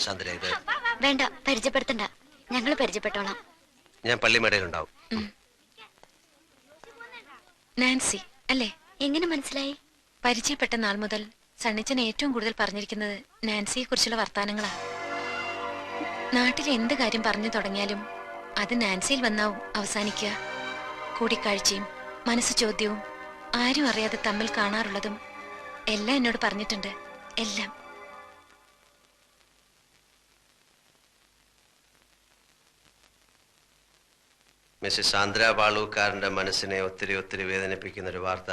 സാന്ദ്ര ഇത് വേണ്ട പരിചയപ്പെടുത്തണ്ട. ഞങ്ങൾ പരിചയപ്പെട്ടോളാം. ഞാൻ പള്ളിമേടയിലുണ്ടാവും നാൻസി അല്ലേ? എങ്ങനെ മനസ്സിലായി? പരിചയപ്പെട്ട നാൾ മുതൽ സണ്ണിച്ചൻ ഏറ്റവും കൂടുതൽ പറഞ്ഞിരിക്കുന്നത് നാൻസിയെ കുറിച്ചുള്ള വർത്താനങ്ങളാ. നാട്ടിൽ എന്ത് കാര്യം പറഞ്ഞു തുടങ്ങിയാലും അത് നാൻസിയിൽ വന്നാവും അവസാനിക്കുക. കൂടിക്കാഴ്ചയും മനസ്സ് ചോദ്യവും ആരും അറിയാതെ തമ്മിൽ കാണാറുള്ളതും എല്ലാം എന്നോട് പറഞ്ഞിട്ടുണ്ട്. എല്ലാം. മിസ്സസ് സാന്ദ്ര ബാളൂക്കാരന്റെ മനസ്സിനെ ഒത്തിരി ഒത്തിരി വേദനിപ്പിക്കുന്ന ഒരു വാർത്ത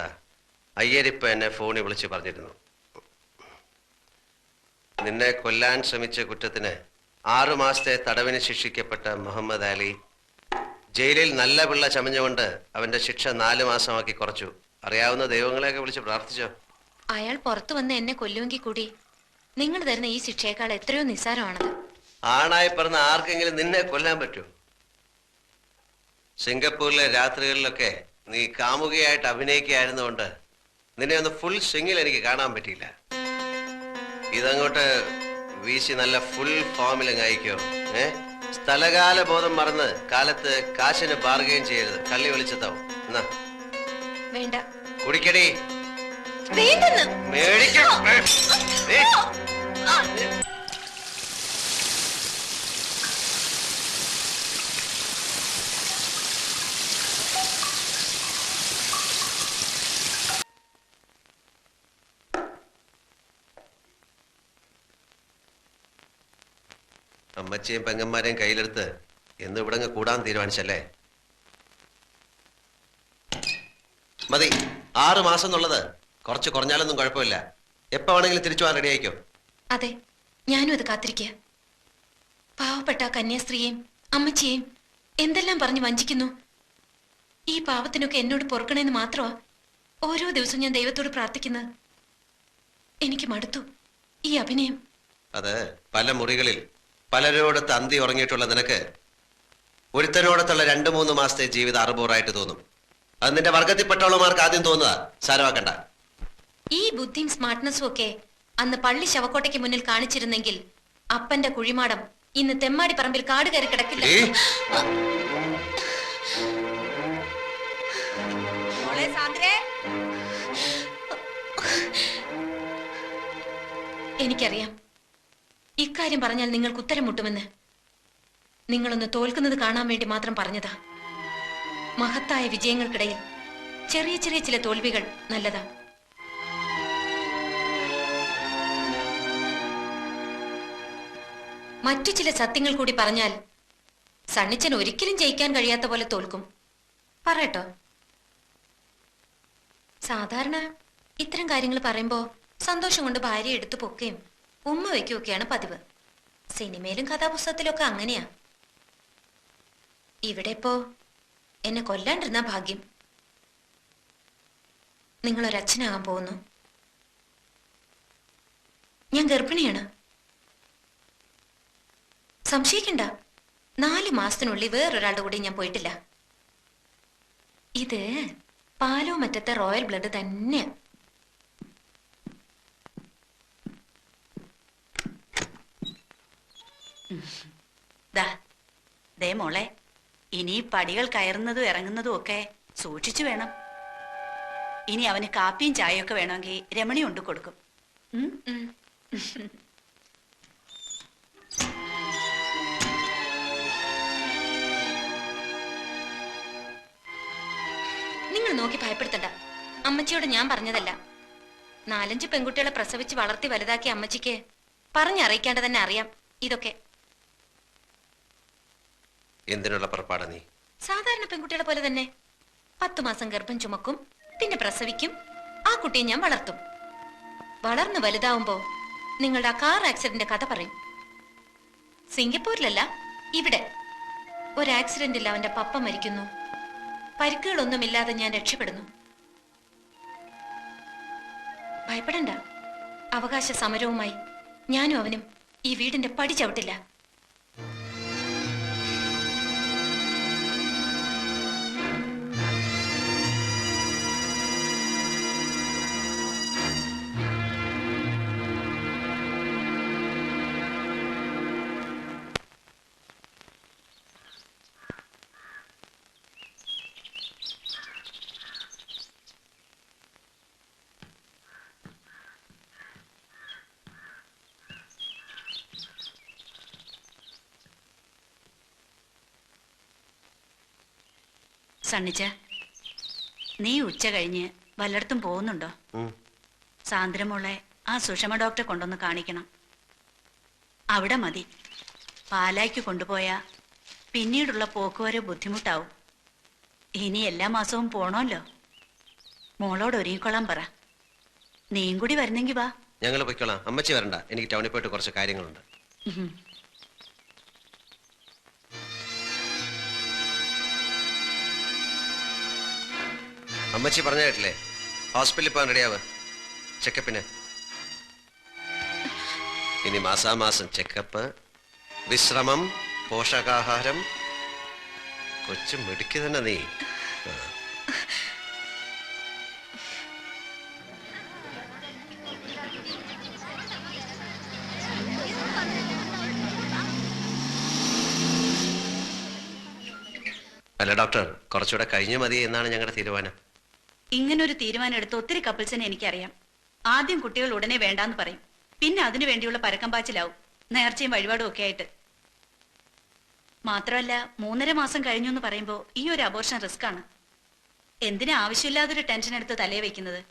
അയ്യരിപ്പ എന്നെ ഫോണിൽ വിളിച്ച് പറഞ്ഞിരുന്നു. നിന്നെ കൊല്ലാൻ ശ്രമിച്ച കുറ്റത്തിന് ആറു മാസത്തെ തടവിന് ശിക്ഷിക്കപ്പെട്ട മുഹമ്മദ് അലി ജയിലിൽ നല്ല പിള്ള ചമഞ്ഞുകൊണ്ട് അവന്റെ ശിക്ഷ നാല് മാസമാക്കി കുറച്ചു. അറിയാവുന്ന ദൈവങ്ങളെയൊക്കെ വിളിച്ച് പ്രാർത്ഥിച്ചോ? അയാൾ പുറത്തു വന്ന് എന്നെ കൊല്ലുമെങ്കിൽ കൂടി നിങ്ങൾ തരുന്ന ഈ ശിക്ഷയേക്കാൾ എത്രയോ നിസ്സാരമാണത്. ആണായി പറഞ്ഞ ആർക്കെങ്കിലും നിന്നെ കൊല്ലാൻ പറ്റുമോ? സിംഗപ്പൂരിലെ രാത്രികളിലൊക്കെ നീ കാമുകയായിട്ട് അഭിനയിക്കുകയായിരുന്നുകൊണ്ട് നിന്നെ ഒന്ന് ഫുൾ സ്വിങ്ങിൽ എനിക്ക് കാണാൻ പറ്റിയില്ല. ഇതങ്ങോട്ട് വീശി നല്ല ഫുൾ ഫോമിൽ അയക്കോ ഏ? സ്ഥലകാല ബോധം മറന്ന് കാലത്ത് കാശിന് ബാർഗെയിൻ ചെയ്യരുത്. കള്ളി വിളിച്ചതാവും എന്നാ? വേണ്ട. കുടിക്കടി. വേണ്ടെന്ന്. മേടിക്കാം. അമ്മച്ചിയും പെങ്ങന്മാരെയും കയ്യിലെടുത്ത് എന്ന് ഇവിടെ കൂടാൻ തീരുമാനിച്ചല്ലേ? മതി ആറ് മാസം എന്നുള്ളത് കുറച്ച് കുറഞ്ഞാലൊന്നും കുഴപ്പമില്ല. എപ്പോ വേണമെങ്കിലും തിരിച്ചു പോകാൻ റെഡി ആയിക്കോ അതെ ഞാനും അത് കാത്തിരിക്കുക പാവപ്പെട്ട കന്യാസ്ത്രീയെയും അമ്മച്ചിയെയും എന്തെല്ലാം പറഞ്ഞു വഞ്ചിക്കുന്നു? ഈ പാവത്തിനൊക്കെ എന്നോട് പൊറുക്കണേന്ന് മാത്രമാ ഓരോ ദിവസവും ഞാൻ ദൈവത്തോട് പ്രാർത്ഥിക്കുന്നത് എനിക്ക് മടുത്തു ഈ അഭിനയം. അതെ പല മുറികളിൽ പലരോടത്ത് തന്തി ഉറങ്ങിയിട്ടുള്ള നിനക്ക് ഒരുത്തനോടത്തുള്ള രണ്ടു മൂന്ന് മാസത്തെ ജീവിതം അറുപൂറായിട്ട് തോന്നും. അത് നിന്റെ വർഗത്തിൽപ്പെട്ടവളുമാർക്ക് ആദ്യം തോന്നുക. സാരമാക്കണ്ട. ഈ ബുദ്ധിയും സ്മാർട്ട്നെസ്സും ഒക്കെ അന്ന് പള്ളി ശവക്കോട്ടയ്ക്ക് മുന്നിൽ കാണിച്ചിരുന്നെങ്കിൽ അപ്പന്റെ കുഴിമാടം ഇന്ന് തെമ്മാടി പറമ്പിൽ കാട് കയറി കിടക്കില്ല. എനിക്കറിയാം. ഇക്കാര്യം പറഞ്ഞാൽ നിങ്ങൾക്ക് ഉത്തരം മുട്ടുമെന്ന്. നിങ്ങളൊന്ന് തോൽക്കുന്നത് കാണാൻ വേണ്ടി മാത്രം പറഞ്ഞതാ. മഹത്തായ വിജയങ്ങൾക്കിടയിൽ ചെറിയ ചെറിയ ചില തോൽവികൾ നല്ലതാ. മറ്റു ചില സത്യങ്ങൾ കൂടി പറഞ്ഞാൽ സണ്ണിച്ചൻ ഒരിക്കലും ജയിക്കാൻ കഴിയാത്ത പോലെ തോൽക്കും. പറയട്ടോ. സാധാരണ ഇത്തരം കാര്യങ്ങൾ പറയുമ്പോ സന്തോഷം കൊണ്ട് ഭാര്യ എടുത്തു പൊക്കുകയും ഉമ്മ വയ്ക്കുകയൊക്കെയാണ് പതിവ്. സിനിമയിലും കഥാപുസ്തകത്തിലൊക്കെ അങ്ങനെയാ. ഇവിടെ ഇപ്പോ എന്നെ കൊല്ലാണ്ടിരുന്ന ഭാഗ്യം. നിങ്ങളൊരച്ഛനാകാൻ പോകുന്നു. ഞാൻ ഗർഭിണിയാണ്. സംശയിക്കണ്ട. നാല് മാസത്തിനുള്ളിൽ വേറൊരാളുടെ കൂടെ ഞാൻ പോയിട്ടില്ല. ഇത് പാലോ മറ്റത്തെ റോയൽ ബ്ലഡ് തന്നെയാ. ദാ മോളെ ഇനി പടികൾ കയറുന്നതും ഇറങ്ങുന്നതും ഒക്കെ സൂക്ഷിച്ചു വേണം. ഇനി അവന് കാപ്പിയും ചായയൊക്കെ വേണമെങ്കിൽ രമണി ഉണ്ട് കൊടുക്കും. നിങ്ങൾ നോക്കി ഭയപ്പെടുത്തണ്ട. അമ്മച്ചിയോട് ഞാൻ പറഞ്ഞതല്ല. നാലഞ്ച് പെൺകുട്ടികളെ പ്രസവിച്ച് വളർത്തി വലുതാക്കിയ അമ്മച്ചിക്ക് പറഞ്ഞറിയിക്കേണ്ട തന്നെ അറിയാം ഇതൊക്കെ. എന്തിനുള്ള പുറപ്പാട് നീ? സാധാരണ പെൺകുട്ടികളെ പോലെ തന്നെ പത്തു മാസം ഗർഭം ചുമക്കും പിന്നെ പ്രസവിക്കും ആ കുട്ടിയെ ഞാൻ വളർത്തും. വളർന്ന് വലുതാവുമ്പോ നിങ്ങളുടെ ആ കാർ ആക്സിഡന്റ് കഥ പറയും. സിംഗപ്പൂരിലല്ല ഇവിടെ. ഒരു ആക്സിഡന്റിൽ അവന്റെ പപ്പ മരിക്കുന്നു. പരിക്കുകളൊന്നുമില്ലാതെ ഞാൻ രക്ഷപ്പെടുന്നു. ഭയപ്പെടണ്ട. അവകാശ സമരവുമായി ഞാനും അവനും ഈ വീടിന്റെ പടി ചവിട്ടില്ല. സണ്ണിച്ച നീ ഉച്ച കഴിഞ്ഞ് വല്ലയിടത്തും പോകുന്നുണ്ടോ? സാന്ദ്രമുള്ള സാന്ദ്രമോളെ ആ സുഷമ ഡോക്ടറെ കൊണ്ടൊന്ന് കാണിക്കണം. അവിടെ മതി. പാലായ്ക്ക് കൊണ്ടുപോയാ പിന്നീടുള്ള പോക്കുവരെ ബുദ്ധിമുട്ടാവും. ഇനി എല്ലാ മാസവും പോണോല്ലോ? മോളോട് ഒരുങ്ങിക്കൊള്ളാൻ പറ. നീയും കൂടി വരുന്നെങ്കി വാ. ഞങ്ങൾ പൊയ്ക്കോളാം. അമ്മച്ചി വരണ്ട. എനിക്ക് ടൗണിൽ പോയിട്ട് കുറച്ച് കാര്യങ്ങളുണ്ട്. അമ്മച്ചി പറഞ്ഞ കേട്ടില്ലേ? ഹോസ്പിറ്റലിൽ പോകാൻ റെഡിയാവ്. ചെക്കപ്പിന്. ഇനി മാസാമാസം ചെക്കപ്പ് വിശ്രമം പോഷകാഹാരം. കൊച്ചു മിടുക്കി തന്നെ നീ. അല്ല ഡോക്ടർ കുറച്ചുകൂടെ കഴിഞ്ഞു മതി എന്നാണ് ഞങ്ങളുടെ തീരുമാനം. ഇങ്ങനൊരു തീരുമാനം എടുത്ത ഒത്തിരി കപ്പിൾസിനെ എനിക്കറിയാം. ആദ്യം കുട്ടികൾ ഉടനെ വേണ്ടാന്ന് പറയും. പിന്നെ അതിനു വേണ്ടിയുള്ള പരക്കം പാച്ചിലാവും നേർച്ചയും വഴിപാടും ഒക്കെ ആയിട്ട്. മാത്രമല്ല മൂന്നര മാസം കഴിഞ്ഞു എന്ന് പറയുമ്പോൾ ഈ ഒരു അബോർഷൻ റിസ്ക് ആണ്. എന്തിനാ ആവശ്യമില്ലാതൊരു ടെൻഷൻ എടുത്ത് തലയെ വെക്കുന്നത്?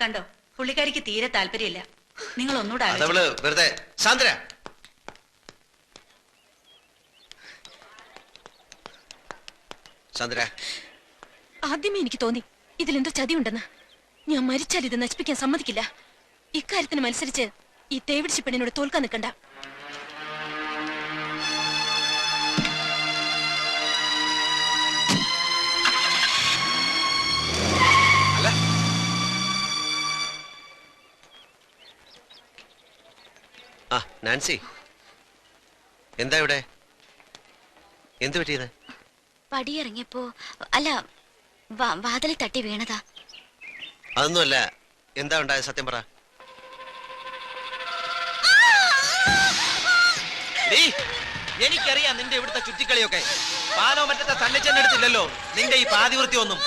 കണ്ടോ പുള്ളിക്കാരിക്ക് തീരെ താല്പര്യമില്ല. നിങ്ങൾ ഒന്നുകൂടെ സാന്ദ്ര ആദ്യമേ എനിക്ക് തോന്നി ഇതിലെന്തോ ചതിയുണ്ടെന്ന്. ഞാൻ മരിച്ചാൽ ഇത് നശിപ്പിക്കാൻ സമ്മതിക്കില്ല. ഇക്കാര്യത്തിന് മത്സരിച്ച് ഈ തേവിടിച്ച് പെണ്ണിനോട് തോൽക്കാൻ നിൽക്കണ്ട. ആ നാൻസി. എന്താ ഇവിടെ? എന്ത് പറ്റിയത്? പടിയിറങ്ങിയപ്പോ അല്ല വാ- വാതിലിൽ തട്ടി വീണതാ അതൊന്നുമല്ല എന്താ ഉണ്ടായത് സത്യം പറ എനിക്കറിയാം നിന്റെ ഇവിടുത്തെ ചുറ്റിക്കളിയൊക്കെ പാനോ മറ്റത്തെ തണ്ണിച്ചെന്നെ എടുത്തില്ലല്ലോ നിന്റെ ഈ പാതിവൃത്തി ഒന്നും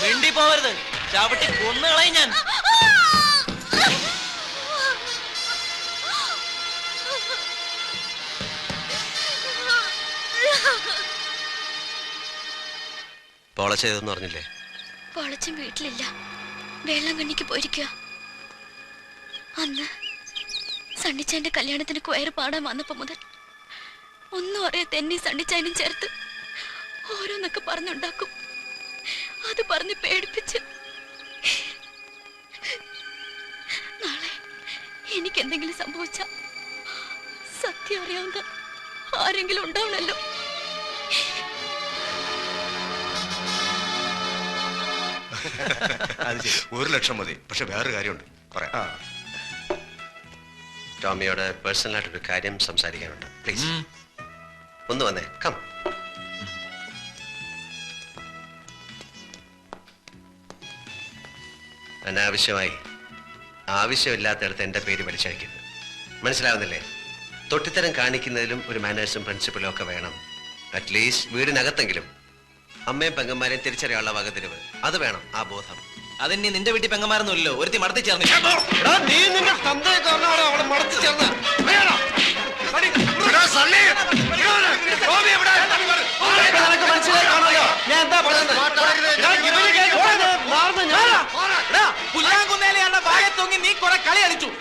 വെണ്ടി പോവരുത് ചവിട്ടി കൊന്നുകളയും ഞാൻ ചെയ്തെന്ന് പറഞ്ഞില്ലേ വളച്ചൻ വീട്ടിലില്ല. വേളാങ്കണ്ണിക്ക് കണ്ണിക്ക് പോയിരിക്കുക അന്ന് സണ്ണിച്ചാന്റെ കല്യാണത്തിന് കയറ് പാടാൻ വന്നപ്പോ മുതൽ ഒന്നും അറിയാത്ത എന്നെ സണ്ണിച്ചാനും ചേർത്ത് ഓരോന്നൊക്കെ പറഞ്ഞുണ്ടാക്കും. അത് പറഞ്ഞ് പേടിപ്പിച്ച് നാളെ എനിക്കെന്തെങ്കിലും സംഭവിച്ച സത്യം അറിയാവുന്ന ആരെങ്കിലും ഉണ്ടാവണല്ലോ. അത് ശരി. ഒരു ലക്ഷം മതി. പക്ഷെ വേറൊരു കാര്യമുണ്ട്. പറയാം. ടോമിയോട് പേഴ്സണലായിട്ടൊരു കാര്യം സംസാരിക്കാനുണ്ട്. പ്ലീസ്. ഒന്ന് വന്നേ. കം. അനാവശ്യമായി ആവശ്യമില്ലാത്തടത്ത് എന്റെ പേര് വലിച്ചഴിക്കരുത്. മനസ്സിലാവുന്നില്ലേ? തൊട്ടിത്തരം കാണിക്കുന്നതിലും ഒരു മാനേഴ്സും പ്രിൻസിപ്പലും ഒക്കെ വേണം. അറ്റ്ലീസ്റ്റ് വീടിനകത്തെങ്കിലും. അമ്മയും പെങ്ങന്മാരെയും തിരിച്ചറിയാനുള്ള വകതിരിവ്. അത് വേണം ആ ബോധം. അതിന് നിന്റെ വീട്ടിൽ പെങ്ങന്മാരൊന്നുമില്ലല്ലോ. ഒരുത്തി മടത്തി ചേർന്ന് നീ നിന്റെ തന്തയെ കാരണമാണ് അവളെ മടത്തി ചേർന്ന്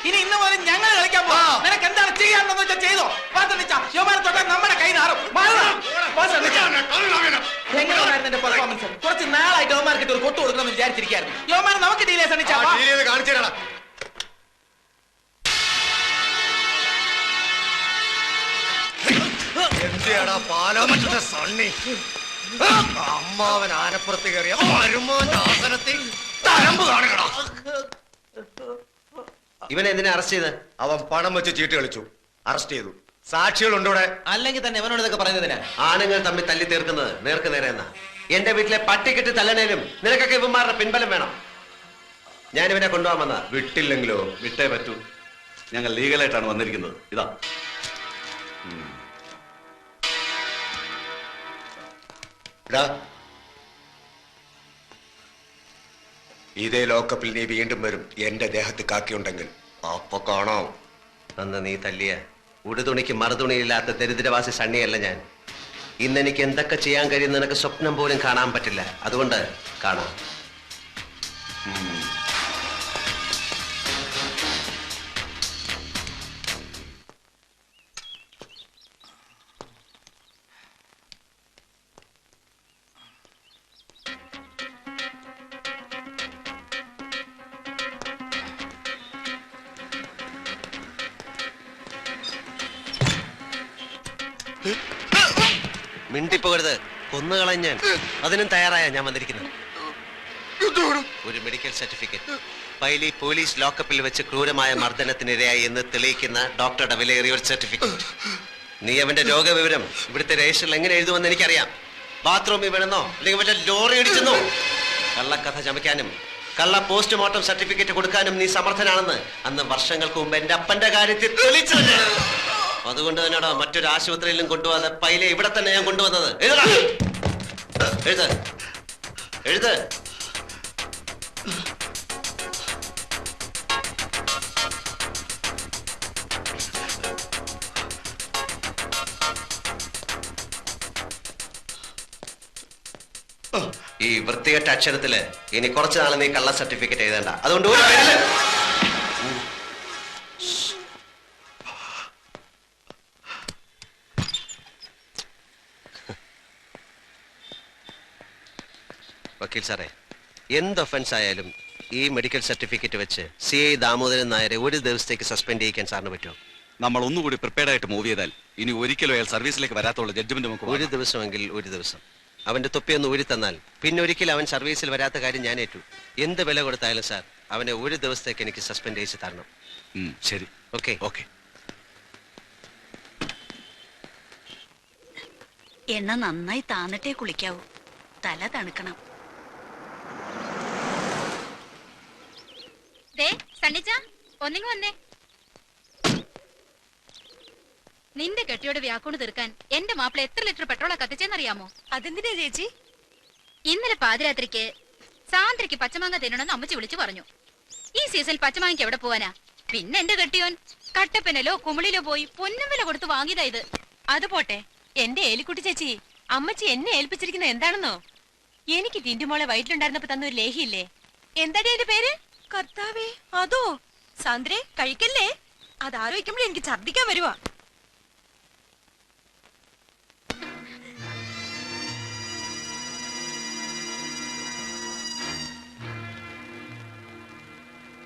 ഇനി കാണുമല്ലോ എങ്ങനെയായിരുന്നു പെർഫോമൻസ് കുറച്ച് നാളായിട്ട് യോമാർക്കിട്ട് ഒരു കൊട്ടു കൊടുക്കണമെന്ന് വിചാരിച്ചിരിക്കായിരുന്നു യോമാനെ നമുക്ക് എന്തിയാടാ പാലാമറ്റത്തെ സണ്ണി? അമ്മാവൻ ആനപ്പുറത്ത് കയറിയ വരുമാന്റെ ആസനത്തിൽ തരമ്പ് കാണുകടാ. ഇവനെ എന്തിനാ അറസ്റ്റ് ചെയ്ത്? അവൻ പണം വെച്ച് ചീട്ട് കളിച്ചു. അറസ്റ്റ് ചെയ്തു. സാക്ഷികളുണ്ട് ഇവിടെ അല്ലെങ്കിൽ തന്നെ ഇവനോട് ഇതൊക്കെ പറയുന്നതിന്? ആണുങ്ങൾ തമ്മിൽ തല്ലി തീർക്കുന്നത് നേർക്ക് നേരെ എന്നാ. എന്റെ വീട്ടിലെ പട്ടിക്കെട്ട് തല്ലണേലും നിനക്കൊക്കെ ഇവന്മാരുടെ പിൻബലം വേണം. ഞാൻ ഇവനെ കൊണ്ടുപോകാൻ വന്നാ വിട്ടില്ലെങ്കിലോ? വിട്ടേ പറ്റൂ. ഞങ്ങൾ ലീഗലായിട്ടാണ് വന്നിരിക്കുന്നത്. ഇതാ. ഇതേ ലോക്കപ്പിൽ നീ വീണ്ടും വരും. എന്റെ ദേഹത്ത് കാക്കിയുണ്ടെങ്കിൽ. അപ്പൊ കാണാം. അന്ന് നീ തല്ലിയ ഉടുതുണിക്ക് മറുതുണിയില്ലാത്ത ദരിദ്രവാസി സണ്ണിയല്ല ഞാൻ. ഇന്ന് എനിക്ക് എന്തൊക്കെ ചെയ്യാൻ കഴിയുന്ന നിനക്ക് സ്വപ്നം പോലും കാണാൻ പറ്റില്ല. അതുകൊണ്ട് കാണാം. മിണ്ടിപ്പോകരുത്. കൊന്നുകളഞ്ഞ അതിനും തയ്യാറായ ഞാൻ വന്നിരിക്കുന്നത്. ഒരു മെഡിക്കൽ സർട്ടിഫിക്കറ്റ്. പൈലി പോലീസ് ലോക്കപ്പിൽ വെച്ച് ക്രൂരമായ മർദ്ദനത്തിനിരയായി എന്ന് തെളിയിക്കുന്ന ഡോക്ടറുടെ വിലയേറിയ ഒരു സർട്ടിഫിക്കറ്റ്. നീ അവന്റെ രോഗവിവരം ഇവിടുത്തെ രജിസ്റ്ററിൽ എങ്ങനെ എഴുതുമെന്ന് എനിക്കറിയാം. ബാത്റൂമിൽ വേണമെന്നോ അല്ലെങ്കിൽ മറ്റേ ലോറി ഇടിച്ചെന്നോ. കള്ളക്കഥ ചമയ്ക്കാനും കള്ള പോസ്റ്റ്മോർട്ടം സർട്ടിഫിക്കറ്റ് കൊടുക്കാനും നീ സമർത്ഥനാണെന്ന് അന്ന് വർഷങ്ങൾക്ക് മുമ്പ് എന്റെ അപ്പന്റെ കാര്യത്തിൽ തെളിയിച്ചത് അതുകൊണ്ട് തന്നെയാണോ മറ്റൊരു ആശുപത്രിയിലും കൊണ്ടുപോകാതെ പൈലെ ഇവിടെ തന്നെ ഞാൻ കൊണ്ടുവന്നത്. എഴുതടാ. എഴുത് എഴുത് ഈ വൃത്തികെട്ട അക്ഷരത്തിൽ ഇനി കുറച്ചു നാളെ നീ കള്ള സർട്ടിഫിക്കറ്റ് എഴുതണ്ട. അതുകൊണ്ട് ഒരു വക്കീൽ സാറേ എന്ത് ഒഫൻസ് ആയാലും ഈ മെഡിക്കൽ സർട്ടിഫിക്കറ്റ് വെച്ച് സി ഐ ദാമോദരൻ നായരെ ഒരു ദിവസത്തേക്ക് സസ്പെൻഡ് ചെയ്യിക്കാൻ സാറിന് പറ്റുമോ? നമ്മൾ ഒന്നുകൂടി പ്രിപ്പയർഡ് ആയിട്ട് മൂവ് ചെയ്താൽ ഇനി ഒരിക്കലും അയാൾ സർവീസിലേക്ക് വരാത്തുള്ള ജഡ്ജ്മെന്റ് നമുക്ക് ഒരു. ദിവസമെങ്കിൽ ഒരു ദിവസം. അവന്റെ തൊപ്പിയൊന്ന് ഊരി തന്നാൽ പിന്നെ ഒരിക്കലും അവൻ സർവീസിൽ വരാത്ത കാര്യം ഞാൻ ഏറ്റു. എന്ത് വില കൊടുത്തായാലും സാർ അവനെ ഒരു ദിവസത്തേക്ക് എനിക്ക് സസ്പെൻഡ് ചെയ്ത് തരണം. ശരി. ഓക്കെ. ഓക്കെ. എണ്ണ നന്നായി താന്നിട്ടേ കുളിക്കാവൂ. തല തണുക്കണം. ദേ സണ്ണിച്ച ഒന്നിങ്ങ് വന്നേ. നിന്റെ കെട്ടിയോട് വ്യാക്കൂണ് തീർക്കാൻ എന്റെ മാപ്പിള എത്ര ലിറ്റർ പെട്രോളാ കത്തിച്ചെന്നറിയാമോ? അതെന്തിനാ ചേച്ചി? ഇന്നലെ പാതിരാത്രിക്ക് സാന്ദ്രയ്ക്ക് പച്ചമാങ്ങ തിന്നണമെന്ന് അമ്മച്ചി വിളിച്ചു പറഞ്ഞു. ഈ സീസണിൽ പച്ചമാങ്ങയ്ക്ക് എവിടെ പോവാനാ? പിന്നെ എന്റെ കെട്ടിയോൻ കട്ടപ്പനലോ കുമിളിലോ പോയി പൊന്നും വില കൊടുത്ത് വാങ്ങിയതാ ഇത്. അത് പോട്ടെ. എന്റെ ഏലിക്കുട്ടി ചേച്ചി അമ്മച്ചി എന്നെ ഏൽപ്പിച്ചിരിക്കുന്നത് എന്താണെന്നോ? എനിക്ക് ടിന്റുമോളെ വയറ്റിലുണ്ടായിരുന്നപ്പോ തന്ന ഒരു ലേഹിയില്ലേ? എന്താടി അതിന്റെ പേര്? കർത്താവേ അതോ? സാന്ദ്രേ കഴിക്കല്ലേ? അത് ആലോചിക്കുമ്പോൾ എനിക്ക് ഛർദിക്കാൻ വരുവാ.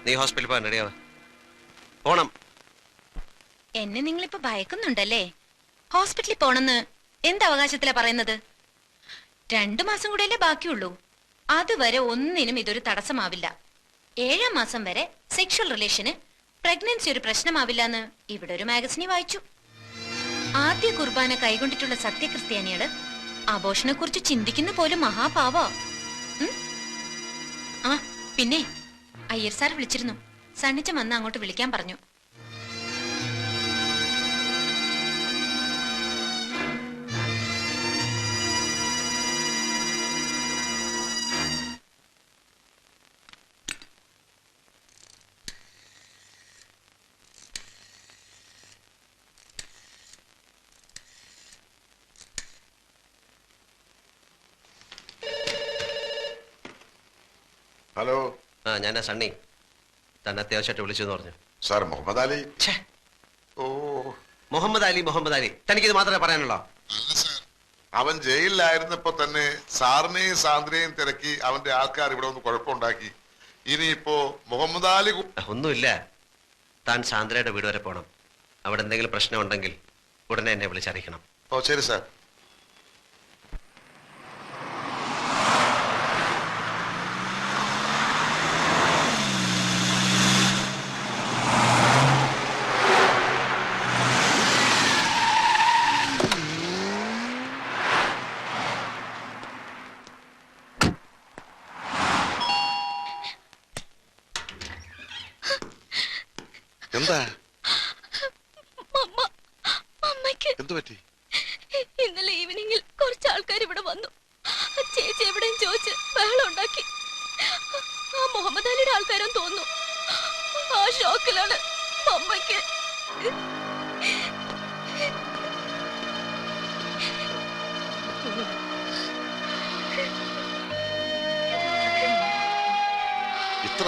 നീ ഹോസ്പിറ്റലിൽ പോകാൻ റെഡിയാവാ പോണം. എന്നെ നിങ്ങളിപ്പോ ഭയക്കുന്നുണ്ടല്ലേ? ഹോസ്പിറ്റലിൽ പോണെന്ന് എന്ത് അവകാശത്തിലാ പറയുന്നത്? രണ്ടു മാസം കൂടെയല്ലേ ബാക്കിയുള്ളൂ. അതുവരെ ഒന്നിനും ഇതൊരു തടസ്സമാവില്ല. ഏഴാം മാസം വരെ സെക്ഷൽ റിലേഷന് പ്രഗ്നൻസി ഒരു പ്രശ്നമാവില്ല എന്ന് ഇവിടെ ഒരു മാഗസിനി വായിച്ചു. ആദ്യ കുർബാന കൈകൊണ്ടിട്ടുള്ള സത്യക്രിസ്ത്യാനികൾ ആഘോഷനെ കുറിച്ച് ചിന്തിക്കുന്ന പോലും മഹാപാവ. പിന്നെ അയ്യർ സാർ വിളിച്ചിരുന്നു. സണ്ണിച്ചം വന്ന് അങ്ങോട്ട് വിളിക്കാൻ പറഞ്ഞു. ഹലോ. ആ ഞാനാ സണ്ണി. തന്നെ അത്യാവശ്യമായിട്ട് വിളിച്ചെന്ന് പറഞ്ഞു. സാർ മുഹമ്മദ് അലി. ഛേ, ഓ. മുഹമ്മദ് അലി മുഹമ്മദ് അലി. തനിക്കിത് മാത്രമേ പറയാനുള്ളോ? അല്ല സാർ. അവൻ ജയിലിലായിരുന്നപ്പോ തന്നെ സാറിനെയും സാന്ദ്രയെയും തിരക്കി അവന്റെ ആൾക്കാർ ഇവിടെ ഒന്ന് കുഴപ്പമുണ്ടാക്കി. ഇനിയിപ്പോ മുഹമ്മദ് അലി ഒന്നുമില്ല. താൻ സാന്ദ്രയുടെ വീട് വരെ പോണം. അവിടെ എന്തെങ്കിലും പ്രശ്നമുണ്ടെങ്കിൽ ഉടനെ എന്നെ വിളിച്ചറിയിക്കണം. ഓ ശരി സാർ. എന്താ? എന്തു പറ്റി? ഇന്നലെ ഈവനിങ്ങിൽ കുറച്ച് ആൾക്കാർ ഇവിടെ വന്നു. ചേച്ചി എവിടെയും ചോദിച്ച് ബഹളം ഉണ്ടാക്കി. ആ മുഹമ്മദ് അലിയുടെ ആൾക്കാരും തോന്നുന്നു. ആ ഷോക്കിലാണ് അമ്മയ്ക്ക്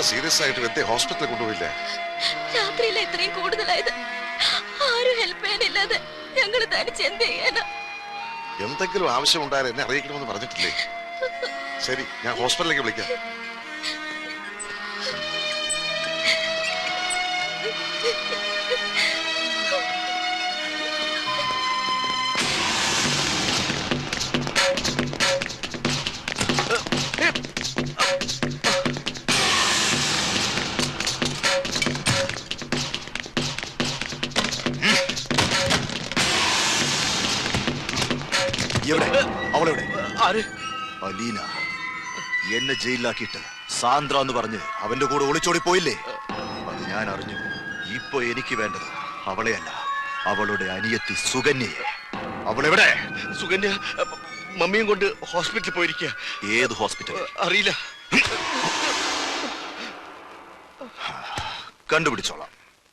ഇത്ര സീരിയസ് ആയിട്ട് എന്തേ ഹോസ്പിറ്റലിൽ കൊണ്ടുപോയില്ലേ? രാത്രിയിൽ ഇത്രയും കൂടുതലായത്. ആരും ഹെൽപ്പ് ചെയ്യാനില്ലാതെ ഞങ്ങൾ തനിച്ച് എന്ത് ചെയ്യാനാ? എന്തെങ്കിലും ആവശ്യമുണ്ടായാലും എന്നെ അറിയിക്കണമെന്ന് പറഞ്ഞിട്ടില്ലേ? ശരി ഞാൻ ഹോസ്പിറ്റലിലേക്ക് വിളിക്കാം. എവിടെ? അവളെവിടെ? ആര്? അലീന. എന്നെ ജയിലിലാക്കിയിട്ട് സാന്ദ്ര എന്ന് പറഞ്ഞ് അവന്റെ കൂടെ ഒളിച്ചോടി പോയില്ലേ? അത് ഞാൻ അറിഞ്ഞു. ഇപ്പൊ എനിക്ക് വേണ്ടത് അവളെയല്ല അവളുടെ അനിയത്തി സുകന്യയെ. അവളെവിടെ? സുകന്യ മമ്മിയും കൊണ്ട് ഹോസ്പിറ്റലിൽ പോയിരിക്കുക ഏത് ഹോസ്പിറ്റൽ? അറിയില്ല. കണ്ടുപിടിച്ചോളാം.